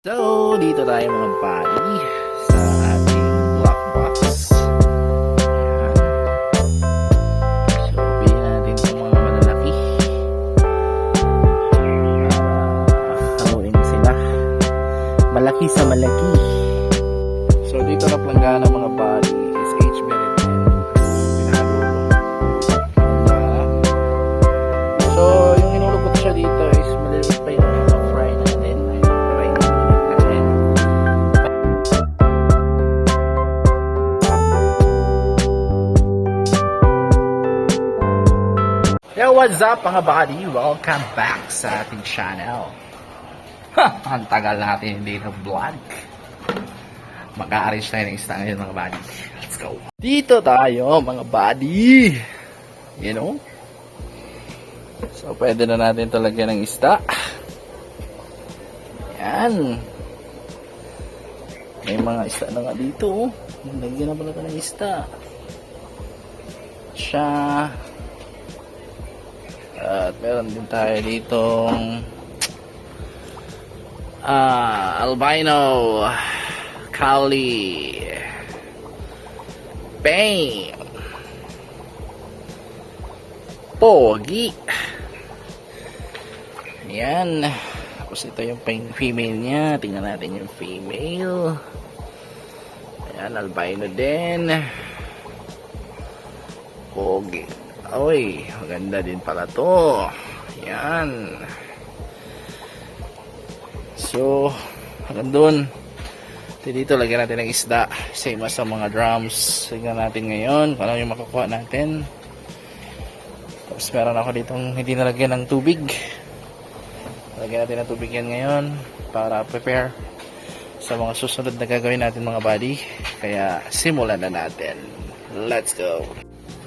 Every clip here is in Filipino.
So, dito tayo mga buddy up mga buddy? Welcome back sa ating channel. Ha! Ang tagal natin hindi na-vlog. Mag-a-arrange tayo ng isda ngayon mga buddy. Let's go. Dito tayo mga buddy. You know? So, pwede na natin talagyan ng isda. Yan. May mga isda na nga dito. oh. Lagyan na pala ito ng isda. Siya. At meron din tayo ditong ah, albino Kali Bang Pogi. Ayan. Tapos ito yung female niya. Tingnan natin yung female. Ayan, albino din. Pogi Oy, maganda din pala to. Ayan So Hanggang Ito dito, lagyan natin ng isda. Same as sa mga drums. Tingnan natin ngayon Kung ano yung makukuha natin. Tapos meron ako ditong hindi nalagyan ng tubig. Lagyan natin ng tubig yan ngayon Para prepare Sa mga susunod na gagawin natin mga buddy. Kaya simulan na natin. Let's go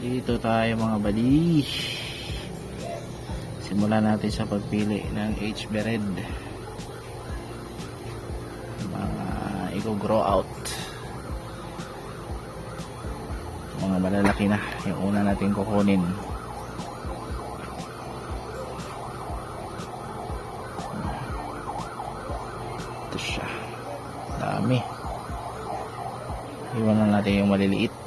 Dito tayo mga buddy Simulan natin sa pagpili ng H. Bered. Mga i-grow out. Mga malalaki na yung una natin kukunin. Ito siya. Dami. Iwan na natin yung maliliit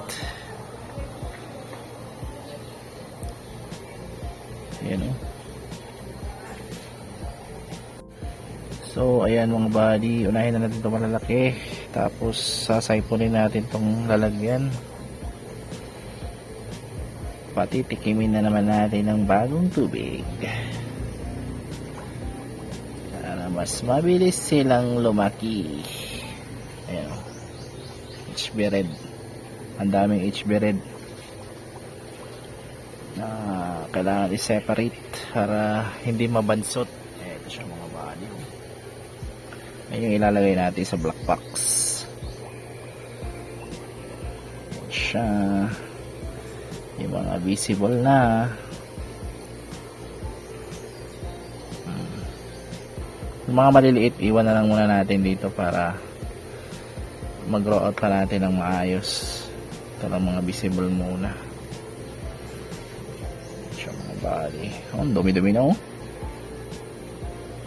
So, ayan mga buddy, unahin na natin itong malalaki. Tapos, sasaypunin natin itong lalagyan. Pati tikimin na naman natin ng bagong tubig. Para mas mabilis silang lumaki. Ayan o. HB red. Ang daming HB red. Na kailangan i-separate para hindi mabansot. Ayan, ito siya mga buddy. oh. Ayun yung ilalagay natin sa black box. Siya. Yung mga visible na. Hmm. Yung mga maliliit, iwan na lang muna natin dito para mag-grow out natin ng maayos. Ito lang mga visible muna. Siya mga body. Oh, dumi-dumi na oh.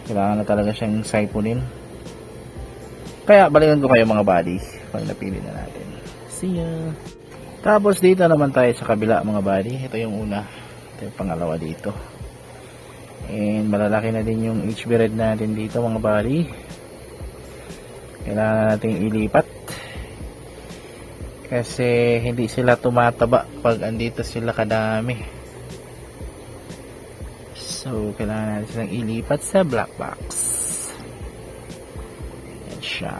Kailangan na talaga siyang sipunin. Kaya balikan ko kayo mga buddy pag napili na natin. See ya! Tapos dito naman tayo sa kabila mga buddy. Ito yung una. Ito yung pangalawa dito. And malalaki na din yung HB red natin dito mga buddy. Kailangan natin ilipat. Kasi hindi sila tumataba pag andito sila kadami. So, kailangan natin silang ilipat sa black box. Siya.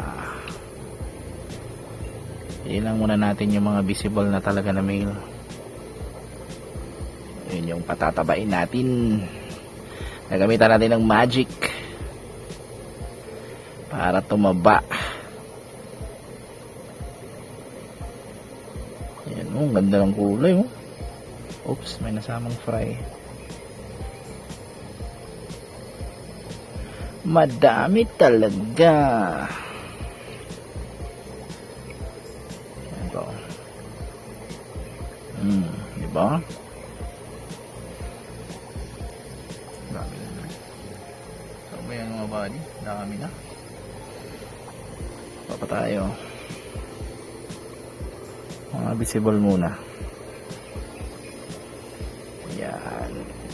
Ilang muna natin yung mga visible na talaga na male. Yun yung patatabain natin. Nagamitan natin ng magic. Para tumaba. Yan oh, ganda ng kulay oh. Oops, may nasamang fry. Madami talaga. Ba? Dami na. So, ba yan mga buddy? Dami na. Pa pa tayo. Mga visible muna. Yan.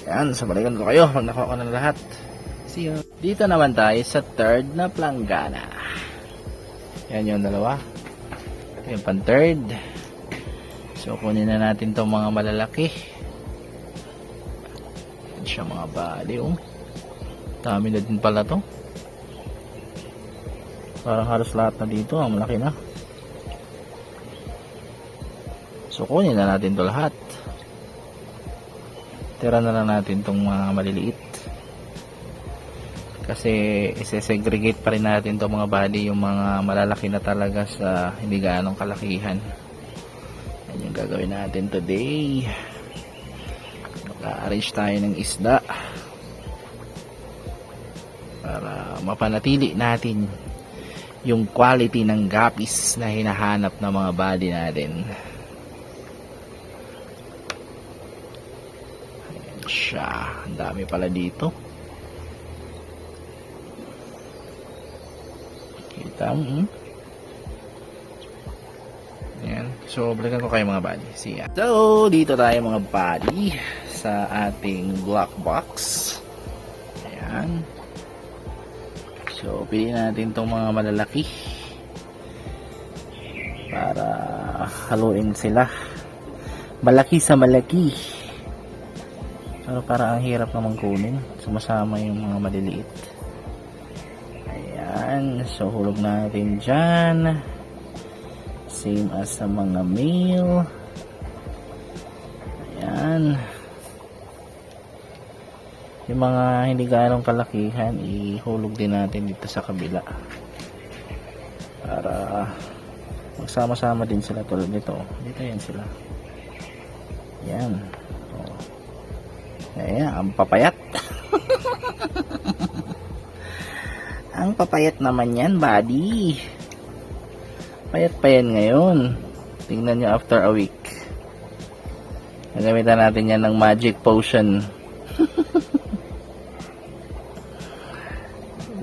Yan, so balikan ko kayo pag nakuha ko na lahat. See you. Dito naman tayo sa third na planggana. Yan yung dalawa. Ito yung pan third. So kunin na natin tong mga malalaki. Yan siya mga bali oh. Dami na din pala to. Parang halos lahat na dito, ang malaki na. So kunin na natin to lahat. Tira na lang natin tong mga maliliit. Kasi isesegregate pa rin natin tong mga body, yung mga malalaki na talaga sa hindi gaanong kalakihan. Gagawin natin today. Naka-arrange tayo ng isda para mapanatili natin yung quality ng gapis na hinahanap ng mga body natin. Ayan siya. Ang dami pala dito. Kita mo. hmm? Ayan. So, balikan ko kayo mga body. See ya. So, dito tayo mga body sa ating black box. Ayan. So, piliin natin itong mga malalaki para haluin sila. Malaki sa malaki. Pero para ang hirap naman kunin. Sumasama yung mga maliliit. Ayan. So, hulog natin dyan. Same as sa mga male. Ayan. Yung mga hindi gaanong kalakihan, ihulog din natin dito sa kabila. Para magsama-sama din sila tulad nito. Dito yan sila. Yan. Oh. Ayan, ang papayat. ang papayat naman yan, buddy. Payat pa yan ngayon. Tingnan nyo after a week. Nagamitan natin yan ng magic potion.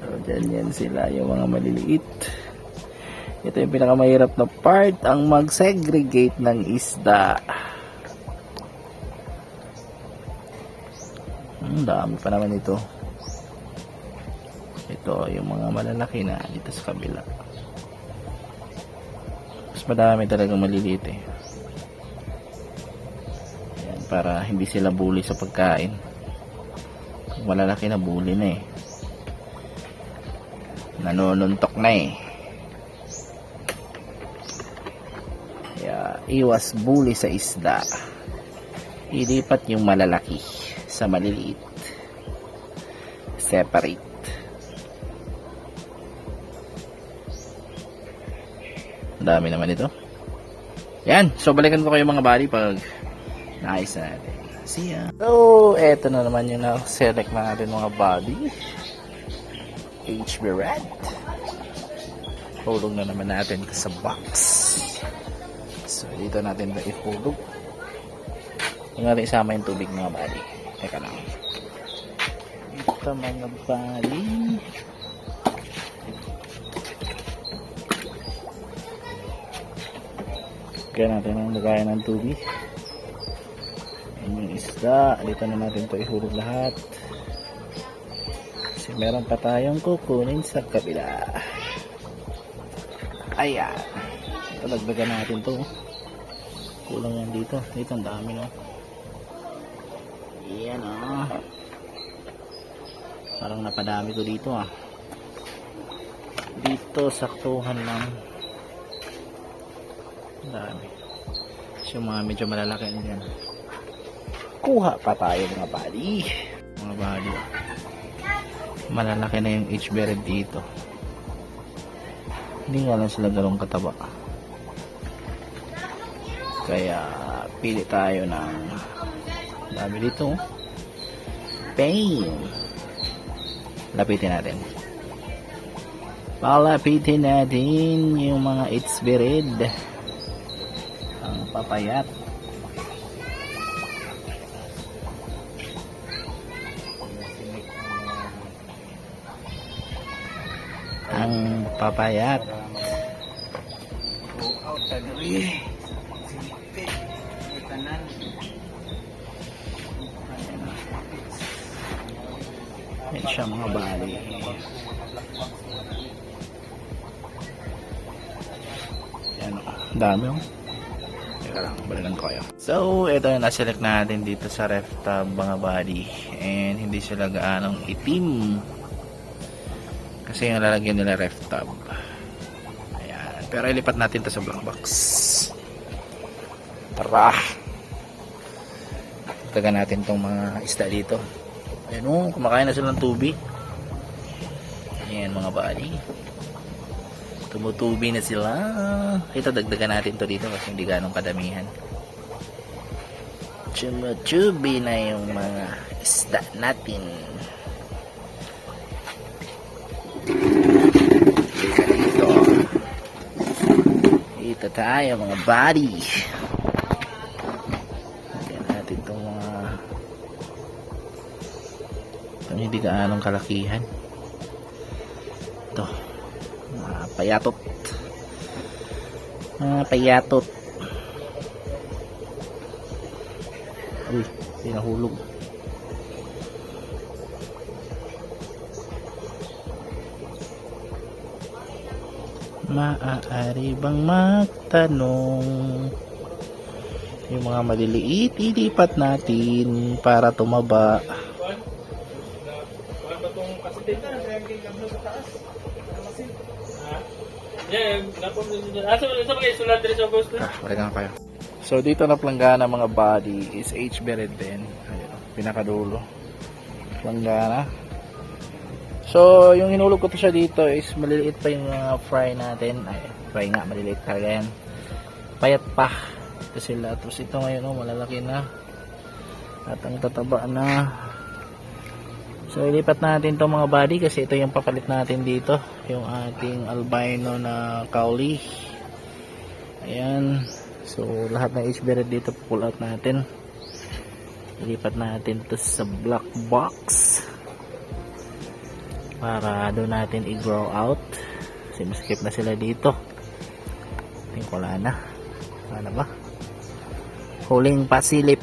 So, dyan yan sila, yung mga maliliit. Ito yung pinakamahirap na part, ang mag-segregate ng isda. Ang dami pa naman ito. Ito, yung mga malalaki na dito sa kabila. Mas madami talagang maliliit eh. Ayan, para hindi sila bully sa pagkain. Kung malalaki na bully na eh. Nanonuntok na eh. Kaya iwas bully sa isda. Ilipat yung malalaki sa maliliit. Separate. Dami naman ito. Yan. So, balikan ko kayo mga body pag naayos na natin. See ya. So, eto na naman yung na-select na natin mga body. HB Red. Hulog na naman natin sa box. So, dito natin na ihulog. Huwag natin isama yung tubig mga body. Teka lang. Ito mga body. Kaya natin ang lagayan ng tubig. Ayan yung isda. Dito na natin ito ihulog lahat. Kasi meron pa tayong kukunin sa kabila. Ayan. Ito, dagdagan natin to. Kulang yan dito. Dito, ang dami no. Ayan oh. Parang napadami ko dito ah. Dito, saktuhan lang. Dami. So, yung mga medyo malalaki dyan. Kuha pa tayo mga bali. Mga bali. Malalaki na yung H beret dito. Hindi nga lang sila galong kataba. Kaya pili tayo ng dami dito. Pain. Lapitin natin. Palapitin natin yung mga itsbirid. Ang papayat. Ang papayat. Yan siya mga bali. Yan. Dami o. Lang, balikan ko kayo. So, ito yung naselect natin dito sa ref tab mga body. And hindi sila gaanong itim. Kasi yung lalagyan nila ref tab. Ayan. Pero ilipat natin to sa black box. Tara! Taga natin tong mga isda dito. Ayan o, kumakain na sila ng tubig. Ayan mga body. Tumutubi na sila. Ito, dagdagan natin to dito kasi hindi ganong kadamihan. Tumutubi na yung mga isda natin. Dito. Dito tayo mga body. Lagyan natin itong mga itong hindi gaanong kalakihan. Payatot. Mga payatot. Uy, pinahulog. Maaari bang magtanong yung mga maliliit ilipat natin para tumaba Augusto. Ah, balikan ko kayo. So, dito na planggana mga body is H bered din. Ayun, pinakadulo. Planggana. So, yung hinulog ko to siya dito is maliliit pa yung mga fry natin. Ay, fry nga, maliliit talaga yan. Payat pa. Ito sila. Tapos ito ngayon, oh, malalaki na. At ang tataba na. So, ilipat natin to mga body kasi ito yung papalit natin dito. Yung ating albino na kauli. Ayan. So, lahat ng H-beard dito pull out natin. Ilipat natin to sa black box. Para doon natin i-grow out. Kasi maskip na sila dito. Tingin ko wala na. Wala na ba? Huling pasilip.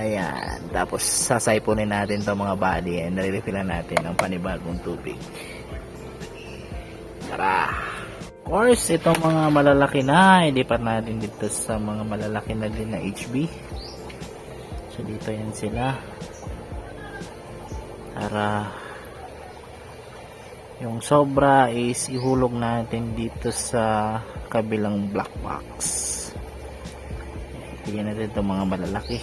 Ayan. Tapos, sasaypunin natin to mga body and nare-refillan natin ang panibagong tubig. Tara! Of course, itong mga malalaki na, ilipat natin dito sa mga malalaki na din na HB. So, dito yan sila. Para yung sobra is ihulog natin dito sa kabilang black box. Tingnan natin itong mga malalaki.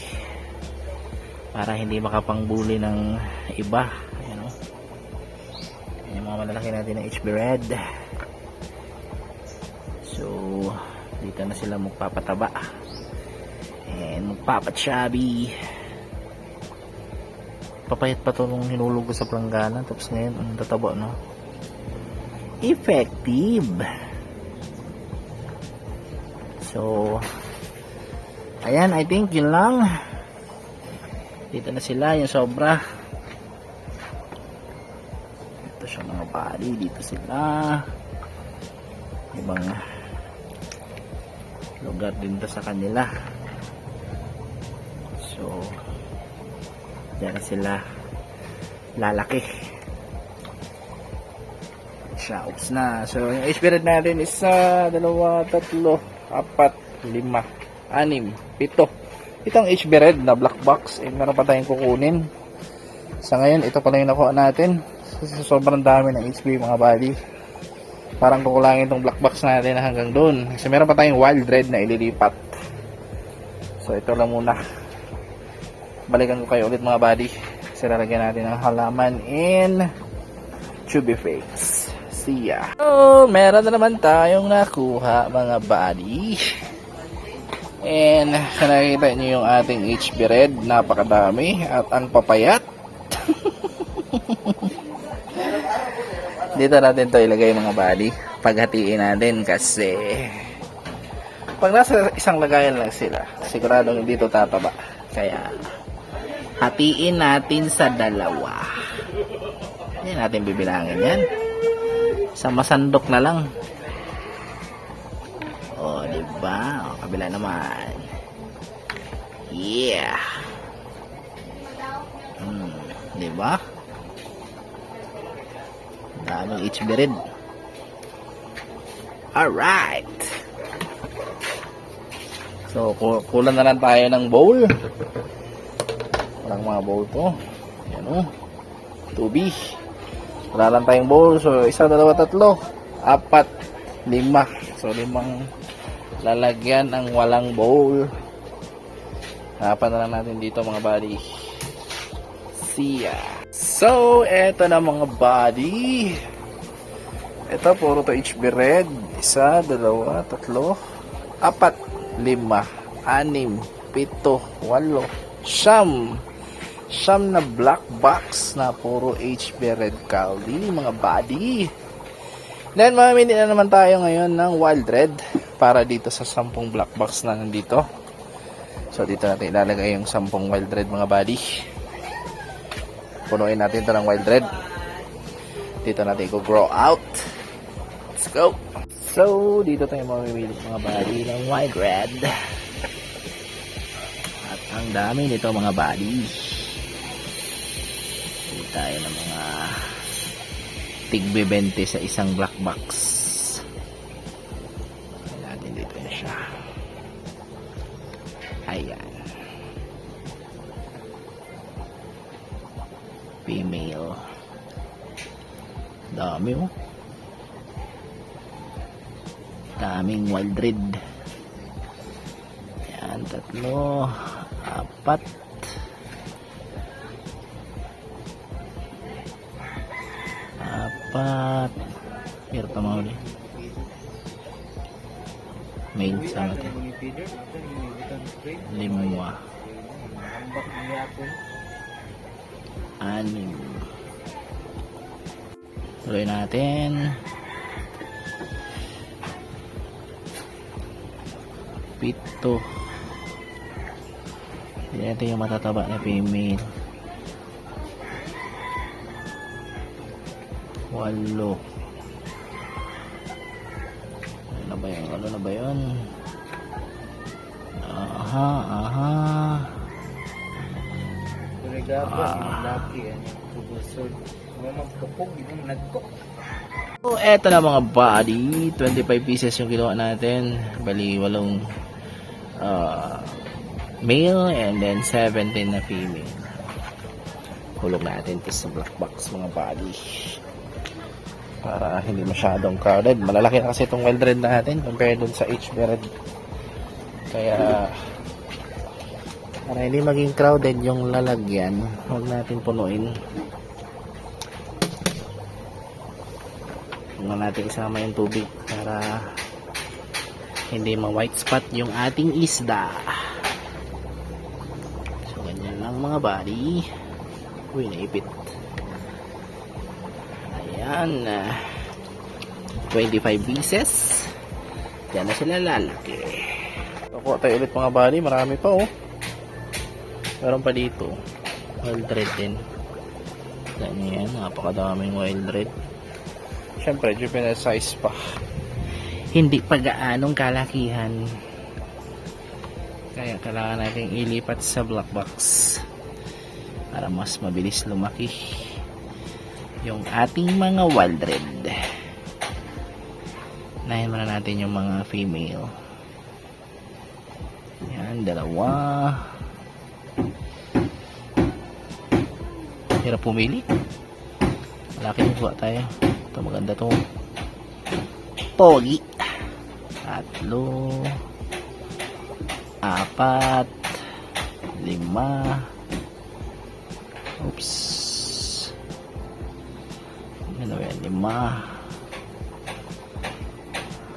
Para hindi makapangbuli ng iba. Ayan o. Yung mga malalaki natin na HB Red. So, dito na sila magpapataba. And magpapachabi. Papayat pa to hinulog sa planggana. Tapos ngayon, ang tataba no? Effective. So, ayan, I think yun lang. Dito na sila, yung sobra. Ito siya mga body, dito sila. Ibang lugar din to sa kanila. So, diyan na sila lalaki. Oops na. So, yung spirit natin isa, dalawa, tatlo, apat, lima, anim, pito. Itong HB Red na black box, eh, meron pa tayong kukunin. Sa ngayon, ito pa lang yung nakuha natin. Kasi sobrang dami ng HB mga body. Parang kukulangin itong black box natin hanggang doon. Kasi meron pa tayong wild red na ililipat. So, ito lang muna. Balikan ko kayo ulit mga body. Kasi lalagyan natin ng halaman in chubby face. See ya. Oh, meron na naman tayong nakuha mga body. And kung nakikita nyo yung ating HB Red, napakadami at ang papayat. Dito natin to ilagay mga body. Paghatiin natin kasi pag nasa isang lagayan lang sila, siguradong hindi to tataba. Kaya hatiin natin sa dalawa. Hindi natin bibilangin yan. Sa masandok na lang. Diba? O, kabila naman. Yeah. Hmm, diba? Daming HB red. Alright. So, ku- kulang na lang tayo ng bowl. Walang mga bowl to. Yan o. 2B. Wala lang tayong bowl. So, isa, dalawa, tatlo. Apat. Lima. So, limang lalagyan ang walang bowl. Hanapan na lang natin dito mga buddy. See ya. So, eto na mga buddy. Ito, puro to HB red. Isa, dalawa, tatlo, apat, lima, anim, pito, walo, siyam. Siyam na black box na puro HB red Caldi, mga buddy. Then, mamimili na naman tayo ngayon ng wild red para dito sa sampung black box na nandito. So, dito natin ilalagay yung sampung wild red, mga buddy. Punuin natin ito ng wild red. Dito natin i-grow out. Let's go. So, dito tayo mamimili mga body ng white red. At ang dami nito mga body. Pili tayo ng mga tigbe 20 sa isang black box. Natin dito na siya. Ayan. Female. Dami oh. daming wild red yan tatlo apat apat meron pa mga uli mail sa natin lima anim. Tuloy natin. Pito. Yan ito yung matataba na female walo ano na ba yun ano na ba yun aha aha Ah. So, eto na mga body. 25 pieces yung kinuha natin. Bali, walong uh, male and then 17 na female. Hulog natin ito sa black box mga body. Para hindi masyadong crowded. Malalaki na kasi itong wild red natin compared dun sa HB red. Kaya para hindi maging crowded yung lalagyan, huwag natin punuin. Huwag na natin isama yung tubig para hindi ma-white spot yung ating isda. So, ganyan lang mga buddy. Uy, naipit. Ayan. ah, 25 pieces. Yan na sila lalaki. Kukuha tayo ulit mga buddy. Marami pa oh. Meron pa dito. Wild red din. Ganyan. Napakadaming wild red. Siyempre, juvenile size pa. Hindi pa gaanong kalakihan. Kaya kailangan natin ilipat sa black box para mas mabilis lumaki yung ating mga wild red. Nahin muna natin yung mga female. Yan, dalawa. Hirap pumili. Malaki yung kuha tayo. Ito maganda to. Pogi. Tatlo. Apat. Lima. Oops. Ano yan? Lima.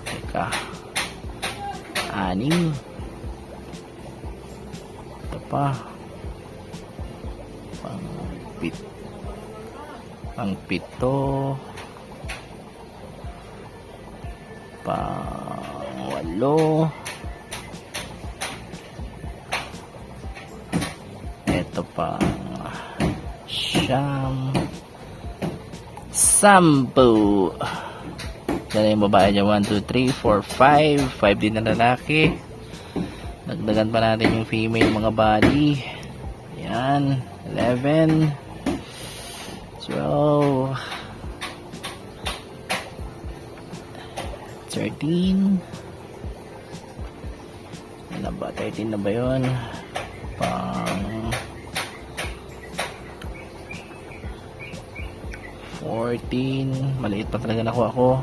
Teka. Anim. Ito pa. Pang pit. Pang pito. Pang walo. Ito pang siyam. Sampu. Yan yung babae dyan. 1, 2, 3, 4, 5. 5 din na lalaki. Dagdagan pa natin yung female mga body. Yan. 11. 12. 13. Ano ba? 13 na ba yun? 14. Maliit pa talaga nakuha ko.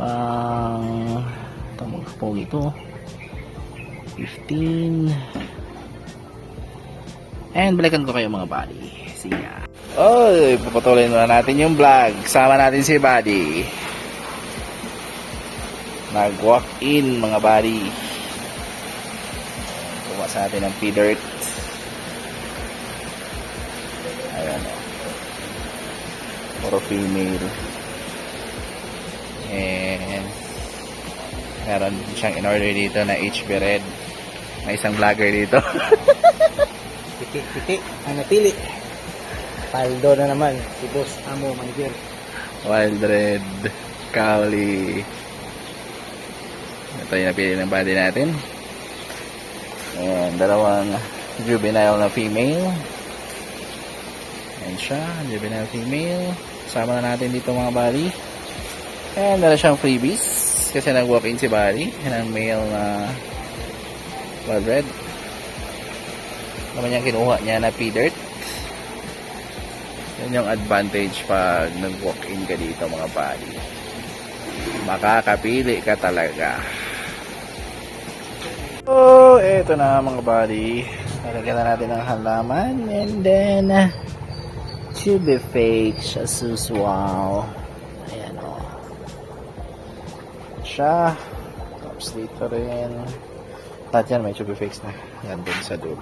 Pang tamang pogi ito. 15. And balikan ko kayo mga buddy. See ya. Oy, papatuloy na natin yung vlog. Sama natin si Buddy. Nag-walk in mga buddy. Kuha sa ng P-Dirt. Female. And meron siyang in-order dito na HB Red. May isang vlogger dito. Piti-piti ang napili. Paldo na naman. Si Boss Amo Manager. Wild Red, Cowley. Ito yung napili ng body natin. And dalawang juvenile na female. Ayan siya, juvenile female. Sama na natin dito mga body. And dala siyang freebies. Kasi nag-walk-in si body. Yan ang male na wild red. Naman yung kinuha niya na P-Dirt. Yan yung advantage pag nag-walk-in ka dito mga buddy. Makakapili ka talaga. So, eto na mga buddy. Lalagyan na natin ng halaman. And then, uh, to be fake, Jesus, wow. Ayan o. Siya. Tapos dito rin. Lahat yan may chubby fakes na. Yan dun sa dulo.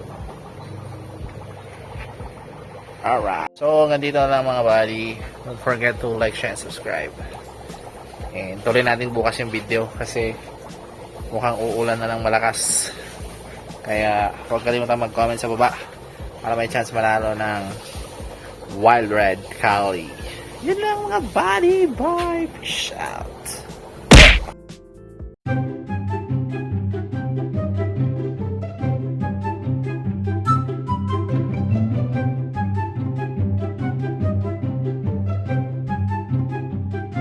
Alright. So, hanggang dito na lang mga buddy. Don't forget to like, share, and subscribe. And tuloy natin bukas yung video kasi mukhang uulan na ng malakas. Kaya huwag kalimutan mag-comment sa baba para may chance manalo ng Wild Red Cali. Yun lang mga buddy. Bye. Peace out.